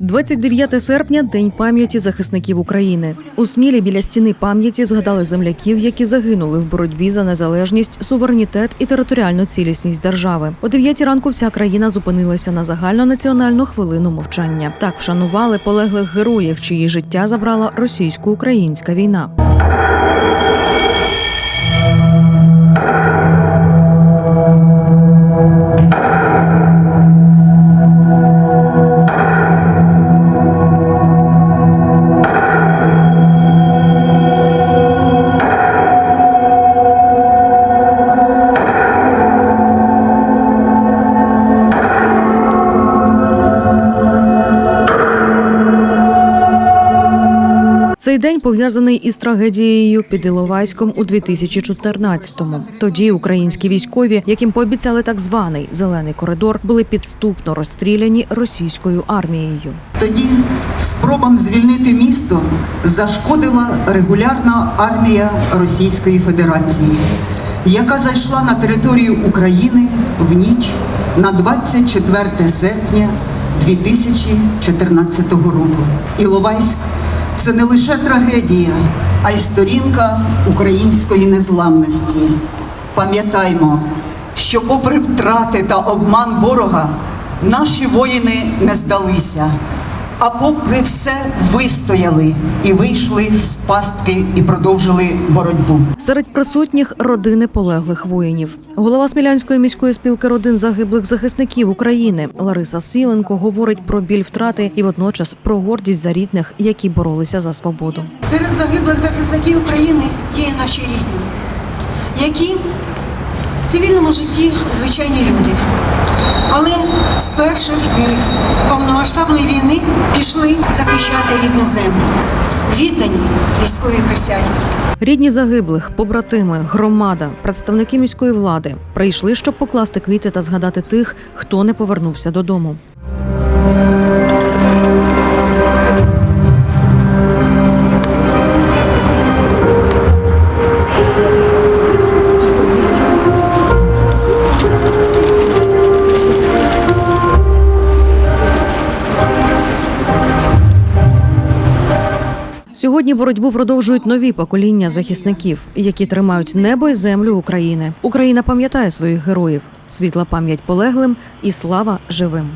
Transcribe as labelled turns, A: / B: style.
A: 29 серпня день пам'яті захисників України. У Смілі біля стіни пам'яті згадали земляків, які загинули в боротьбі за незалежність, суверенітет і територіальну цілісність держави. О 9 ранку вся країна зупинилася на загальнонаціональну хвилину мовчання. Так вшанували полеглих героїв, чиї життя забрала російсько-українська війна. Цей день пов'язаний із трагедією під Іловайськом у 2014-му. Тоді українські військові, яким пообіцяли так званий зелений коридор, були підступно розстріляні російською армією.
B: Тоді спробам звільнити місто зашкодила регулярна армія Російської Федерації, яка зайшла на територію України в ніч на 24 серпня 2014 року. Іловайськ це не лише трагедія, а й сторінка української незламності. Пам'ятаймо, що попри втрати та обман ворога, наші воїни не здалися, а попри все вистояли і вийшли з пастки і продовжили боротьбу.
A: Серед присутніх родини полеглих воїнів. Голова Смілянської міської спілки родин загиблих захисників України Лариса Сіленко говорить про біль втрати і водночас про гордість за рідних, які боролися за свободу.
C: Серед загиблих захисників України є наші рідні, які в цивільному житті звичайні люди. Але з перших днів повномасштабної війни пішли захищати рідну землю, віддані військовій присягі.
A: Рідні загиблих, побратими, громада, представники міської влади прийшли, щоб покласти квіти та згадати тих, хто не повернувся додому. Сьогодні боротьбу продовжують нові покоління захисників, які тримають небо і землю України. Україна пам'ятає своїх героїв. Світла пам'ять полеглим і слава живим.